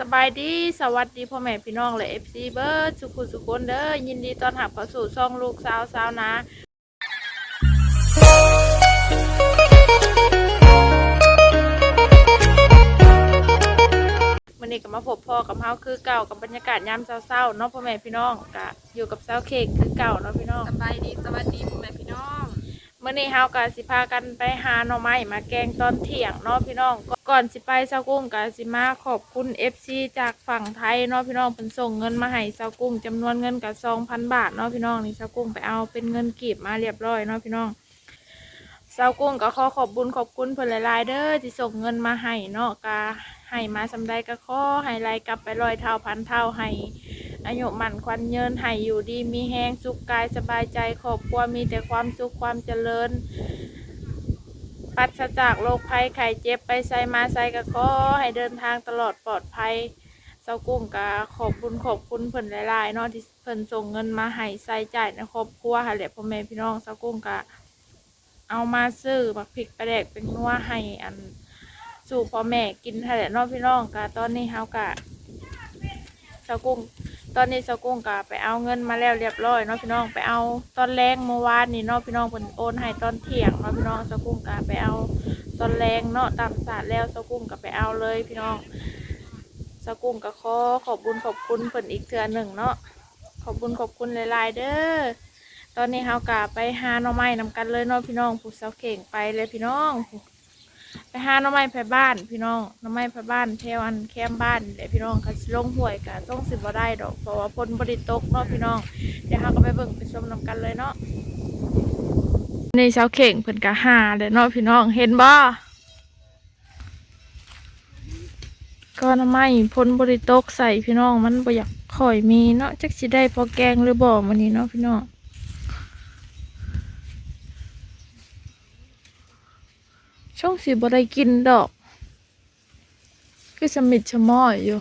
สบายดีสวัสดีพ่อแม่พี่น้องและเอฟซีเบิร์ดสุขุสุขคนเด้อยินดีต้อนรับเข้าสู่ช่องลูกสาวสาวนาวันนี้ก็มาพบพ่อกับเฮาคือเก่ากับบรรยากาศยามเศร้าๆเนาะพ่อแม่พี่น้องก็อยู่กับสาวเค้กคือเก่าเนาะพี่น้องสบายดีสวัสดี เมื่อนี้เฮาก็สิพากันไปหาหน่อไม้มาแกงตอนเที่ยงเนาะพี่น้อง ก่อนสิไปเซากุ้งก็สิมาขอบคุณ FC จากฝั่งไทยเนาะพี่น้องเพิ่นส่งเงินมาให้เซากุ้งจำนวนเงินก็2,000 บาทเนาะพี่น้องนี่เซากุ้งไปเอาเป็นเงินกีบมาเรียบร้อยเนาะพี่น้องเซากุ้งก็ขอขอบบุญขอบคุณเพิ่นหลายๆเด้อที่ส่งเงินมาให้เนาะก็ให้มาสำใดก็ขอให้ไล่กลับไปร้อยเท่าพันเท่าให้ อายุหมันควันเยินให้อยู่ดีมีแห้งสุขกายสบายใจครอบครัวมีแต่ความสุขความเจริญปราศจากโรคภัยไข้เจ็บไปใส่มาใส่กระขอให้เดินทางตลอดปลอดภัยเซากุ้งกะขอบคุณขอบคุณเพิ่นหลายๆเนาะที่เพิ่นส่งเงินมาให้ใส่จ่ายในครอบครัวค่ะแหละพ่อแม่พี่น้องเซากุ้งกะเอามาซื้อบักพริกปลาแดกเป็นนัวให้อันสู่พ่อแม่กินค่ะแหละเนาะพี่น้องกะตอนนี้เฮากะเซากุ้ง ตอนนี้เซากุ้งกะไปเอาเงินมาแล้วเรียบร้อยเนาะพี่น้องไปเอาตอนแรงเมื่อวานนี่เนาะพี่น้องเพิ่นโอนให้ตอนเที่ยงเนาะพี่น้องเซากุ้งกะไปเอาตอนแรงเนาะตามศาสตร์แล้วเซากุ้งกะไปเอาเลยพี่น้องเซากุ้งกะขอขอบบุญขอบคุณเพิ่นอีกเทื่อหนึ่งเนาะขอบบุญขอบคุณหลายๆ เด้อตอนนี้เฮากะไปหาหน่อไม้นำกันเลยเนาะพี่น้องผู้เซาเข่งไปเลยพี่น้อง ไปหาน่อไม้ไผ่บ้านพี่น้องน่อไม้ไผ่บ้านแถวอันแคมบ้านเดี๋ยวพี่น้องก็สิลงห้วยกะต้องสิบ่ได้ดอกเพราะว่าฝนบ่ได้ตกเนาะพี่น้องเดี๋ยวเราก็ไปเบิ่งไปชมนำกันเลยเนาะในเช้าเข่งเพิ่นก็หาเลยเนาะพี่น้องเห็นบ่ก็น่อไม้พ้นบ่ได้ตกใส่พี่น้องมันบ่อยากค่อยมีเนาะจักสิได้พอแกงหรือบ่มื้อนี้เนาะพี่น้อง ช่อง สีบ่ได้กินดอก คือสมิดชะม้อยอยู่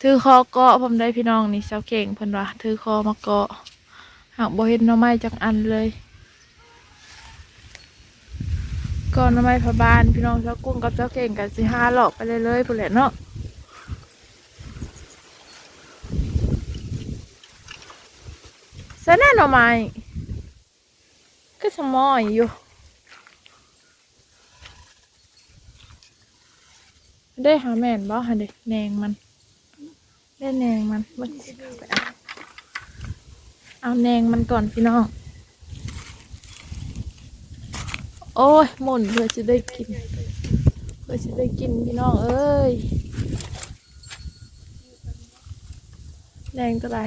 ถือคอเกาะผมได้พี่น้องนี่สาวเก่งเพิ่นว่าถือคอมาเกาะหากบ่เห็นหน่อไม้จักอันเลยก่อนหน่อไม้พะบานพี่น้องสาวกุ้งกับสาวเก่งกันสิหาหลอกไปเลยเลยพุ่นแหละเนาะใส่แน่หน่อไม้ก็ชะม้อยอยู่ ได้หาแม่นบ่หาเด็กแนงมัน ได้แนงมันมันสิเข้าไปเอาเอาแนงมันก่อนพี่น้อง โอ้ยหมุนเพื่อจะได้กิน เพื่อจะได้กินพี่น้องเอ้ยแรงตัวไร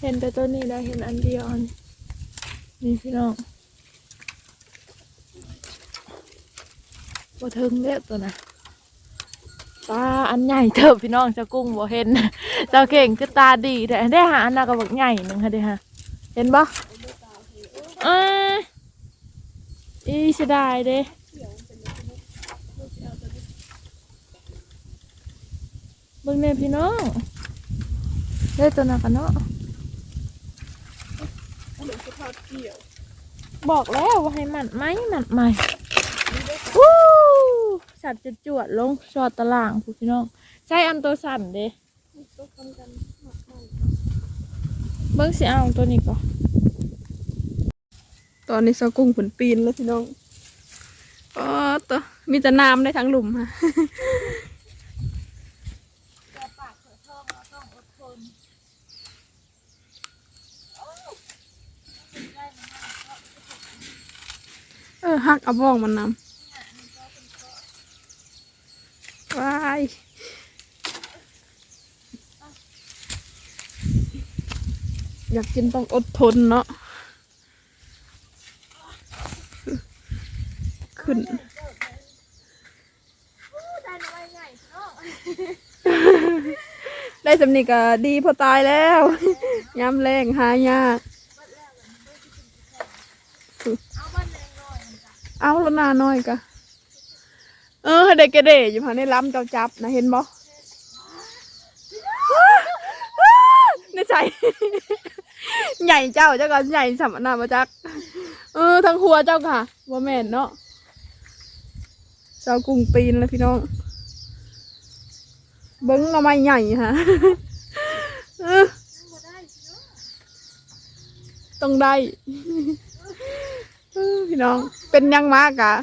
เห็นแต่ตัวนี้ได้เห็นอันเดียวอันนี่พี่น้องบ่ถึงเด้อตัวน่ะ ปลาอันใหญ่เถอะพี่น้องเจ้ากุ้งบ่เห็นเจ้าเก่งคือตาดีแต่ได้หาอันน่ะก็บักใหญ่หนึ่งค่ะเด้ฮะเห็นบ่เอ้ยอีเสียดายเด้เบิ่งแน่พี่น้องได้ตัวหนักกันเนาะบอกแล้วว่าให้มันไหมมันไหมวู้ สัตว์จะจวดลงชอดตารางพูพี่น้องใช้อันตัวสั่นเด้เบิ้งสิเอาตัวนี้ก่อนตอนนี้ซอกุ้งผลปีนแล้วพี่น้องอ๋อตัวมีแต่น้ำได้ทั้งหลุมค่ะเออหักเอาบ้องมันนำ วายอยากกินต้องอดทนเนาะขึ้นได้สำนีก็ดีพอตายแล้วย้ำแรงหายากเอาแล้วนาน้อยกะ เออเด็กกระเดอยู่พังในล้ำเจ้าจับนะเห็นบ่ในใจใหญ่เจ้าเจ้าก็ใหญ่สำนามาจัก เออทั้งหัวเจ้าค่ะว่าแม่นเนาะเจ้ากุ้งปีนแล้วพี่น้อง เบิ้งหน่อไม้ใหญ่ฮะเออต้องได้ พี่น้องเป็นยังมากอะ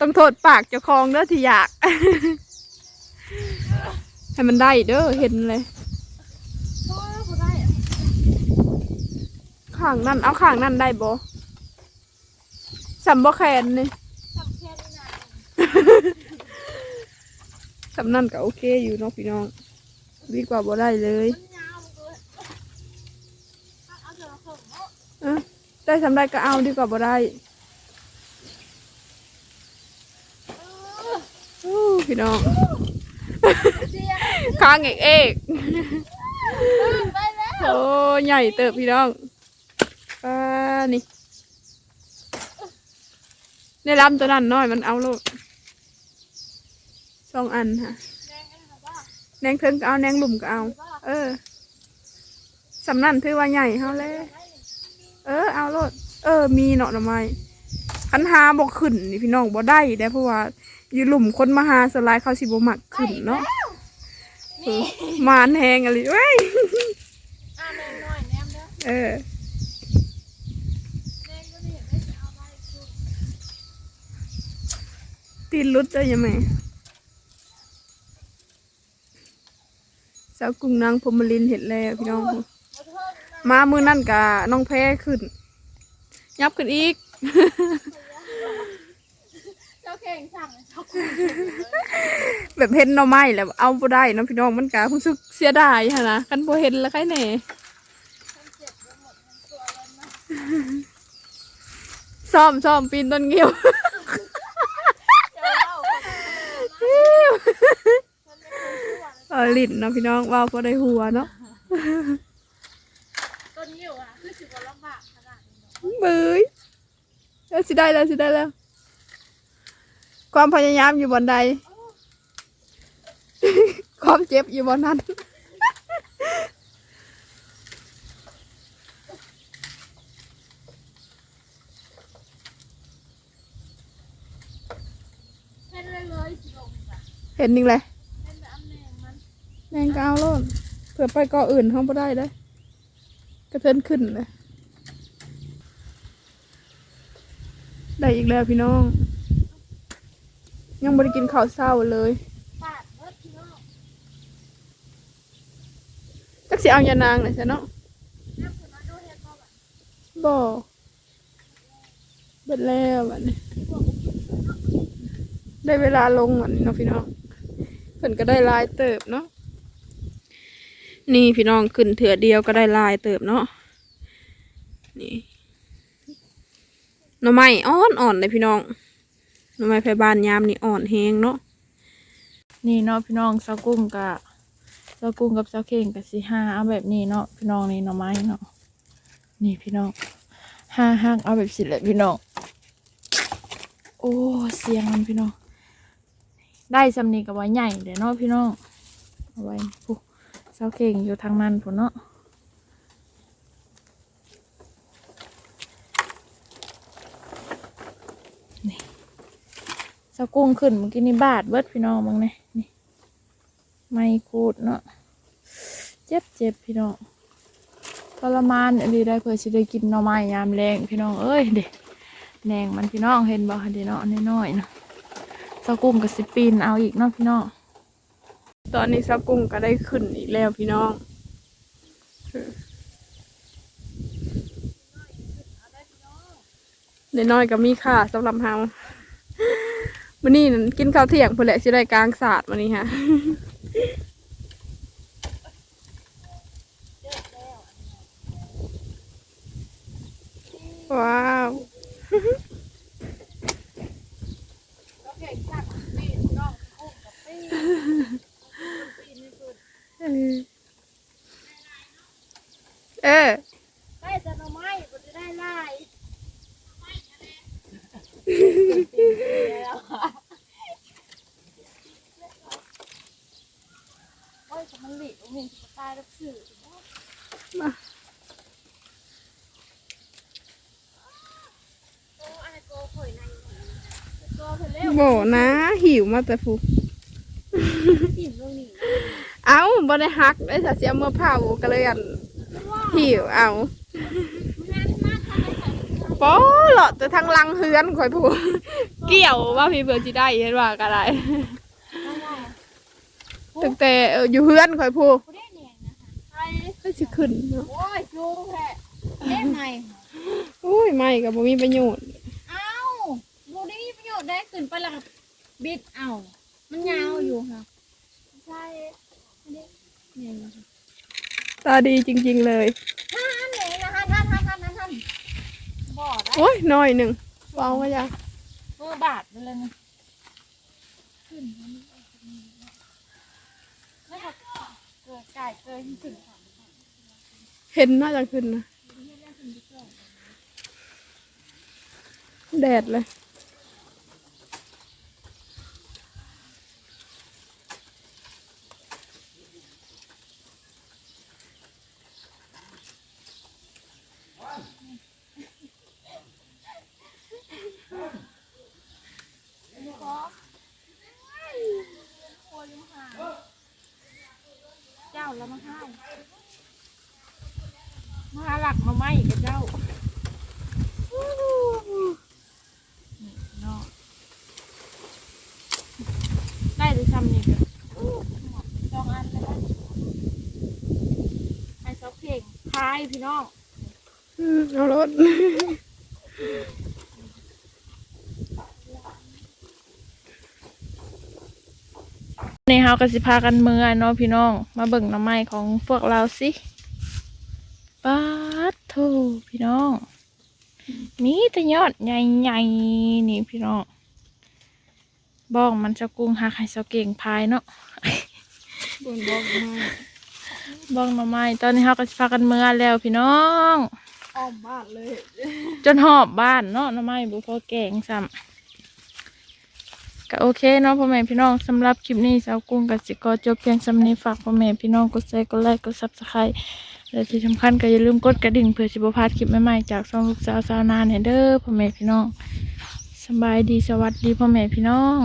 ต้องโทษปากเจ้าของเด้อที่อยาก ให้มันได้เด้อเห็นเลยข้างนั่นเอาข้างนั่นได้บ่สัมบ่แคนนี่สำนั่นก็โอเคอยู่เนาะพี่น้องดีกว่าบ่ได้เลยเออได้สำได้ก็เอาดีกว่าบ่ได้อู้ พี่น้องค้างเอกเอกโอ้ใหญ่เติบพี่น้องป้านี่ในลำตัวนั้นน้อยมันเอาโลดสองอันค่ะแนงเทิงก็เอาแนงหลุมก็เอา เออสำนันถือว่าใหญ่เขาเลยเออเอาโลด เออ มีเนาะหน่อไม้คันหาบอกขึ้นนี่พี่น้องบ่ได้ได้เพราะว่า อยู่หลุมคนมาหาสลายเขาสิบ่มักขึ้นเนาะเออมานแหงอะไรเว้ยอ่าแนงน้อยแนมเด้อเออแนงก็นี่เห็นได้จะเอาไว้ชุบตีนรุดได้ยังไงสาวกุ้งนางพรหมลินเห็นแล้วพี่น้อง มามือนั่นกะน้องแพ้ขึ้น ยับขึ้นอีก เก่งสั่งเจ้าแบบเห็นหน่อไม้แล้วเอาบ่ได้เนาะพี่น้องมันกะรู้สึกเสียดายฮะนะคันบ่เห็นแล้วใครแหน่ซ่อมซ่อมปีนต้นเงี้ยวเออลิ้นเนาะพี่น้องว่าพอได้หัวเนาะต้นยิ้วอะคือสิบวันลำบากขนาดนี้เนาะเบยเออสิได้แล้วสิได้แล้ว ความพยายามอยู่บนใด ความเจ็บอยู่บนนั้นเห็นเลยเลยสิลงจ้ะเห็นนี่แหละเห็นแต่อันแนงมันแมงกาวโลดเผื่อไปเกาะอื่นห้องบ่ได้ได้กระเทินขึ้นเลย ได้อีกแล้วพี่น้อง ยังไม่ได้กินข้าวเช้าเลยปาดเบิดพี่น้องจักสิเอายานางเลยใช่เนาะแม่คุณมาดูเห็ดบ่แบบบ่เบิดแล้วบัดนี้ได้เวลาลงวันนี้เนาะพี่น้องเพิ่นก็ได้ลายเติบเนาะนี่พี่น้องขึ้นเถื่อเดียวก็ได้ลายเติบเนาะนี่หน่อไม้อ่อนอ่อนเลยพี่น้อง หน่อไม้ไผ่บานยามนี่อ่อนแฮงเนาะนี่เนาะพี่น้องสากุ้งกับสากุ้งกับสาเข่งกับสิห้าเอาแบบนี้เนาะพี่น้องนี่หน่อไม้เนาะนี่พี่น้องห้าห้างเอาแบบสิแหละพี่น้องโอ้เสียงมันพี่น้องได้สำนีกับไว้ใหญ่เดี๋ยวเนาะพี่น้องเอาไว้เสาเข่งอยู่ทางนั้นพุ่นเนาะ สากุ้งขึ้นเมื่อกี้นี่บาดเบิดพี่น้องมึงเนี่ยนี่ไม่คูดเนาะเจ็บเจ็บพี่น้องทรมานอันนี้ได้เพื่อสิได้กินหน่อไม้ยามแรงพี่น้องเอ้ยเด็กแหนงมันพี่น้องเห็นบ่เดี๋ยวเนาะน้อยๆเนาะเจ้ากุ้งกับสิปีนเอาอีกเนาะพี่น้องตอนนี้ซากุ้งก็ได้ขึ้นอีกแล้วพี่น้องเน้อยก็มีค่าสำหรับเฮา วันนี้นั่นกินข้าวเที่ยงเพื่อแหละสิได้กลางศาสตร์วันนี้ฮะว้าว เออ ได้แต่หน่อไม้ก็จะได้ลาย โอ้ยมันหลีกมันจะตายแล้วสื่อมาโอ้ไอโกข่อยในโกเพิ่นเร็วโบนะหิวมาแต่ฟูลูกนี่เอาบ่ได้ฮักได้ถ้าสิเอามาเผาก็เลยอันหิวเอางานมากทำไมค่ะโป้เหรอแต่ทางลังเฮือนข่อยพูดเกี่ยวว่าพี่เบื่อสิได้เห็นว่าก็ได้อะไร ตั้งแต่เอออยู่เฮือนข่อยพูดกูได้แหน่งนะคะใช่ก็สิขึ้นเนาะโอ้ยจูงแท้เล่นใหม่อุ้ยไม่ก็บ่มีประโยชน์ เอ้าบูได้มีประโยชน์ได้ขึ้นไปแล้วก็บิดเอามันยาวอยู่ค่ะใช่อันนี้เนี่ยนะคะตาดีจริง ๆ เลย ท่านเนี่ยนะคะท่านท่านท่านท่านท่านบ่อได้โอ้ยน้อยหนึ่งเบาก็ยามือบาดไปเลยนะขึ้นแล้วก็ เกิดไก่เกิดที่ถึงเห็นน่าจะขึ้นนะ แดดเลย เจ้าแล้วมาให้มาหลั กมาไหมกับเจ้านี่เนาะได้หรือทำนี่กันสองอันเลยนะให้ซอกเพลงพายพี่น้องอืมเอารถในเฮาก็สิพากันเมื่อเนาะพี่น้อง มาเบิ่งหน้ำไม้ของพวกเราสิปัดโถพี่ น้อง มีแต่ยอดใหญ่ๆนี่พี่น้องบ้องมันจะกุ้งหักให้เสาเก่งพายเนาะบนบอกมาบ้องหน้ำไม้ตอนนี้เฮาก็สิพากันเมื่อแล้วพี่น้องอ้อมบ้านเลย จนหอบบ้านเนาะหน้ำไม้บุพอแกงซ้ำก็โอเคเนาะพ่อแม่พี่น้องสำหรับคลิปนี้สาวกุ้งกับสิกอจบเพียงสำนี้ฝากพ่อแม่พี่น้องกดแชร์กดไลค์กดซับสไครต์ และที่สำคัญก็อย่าลืมกดกระดิ่งเพื่อสิบพลาดคลิปใหม่ๆจากซ่องลูกสาวสาวนานเด้อพ่อแม่พี่น้องสบายดีสวัสดีพ่อแม่พี่น้อง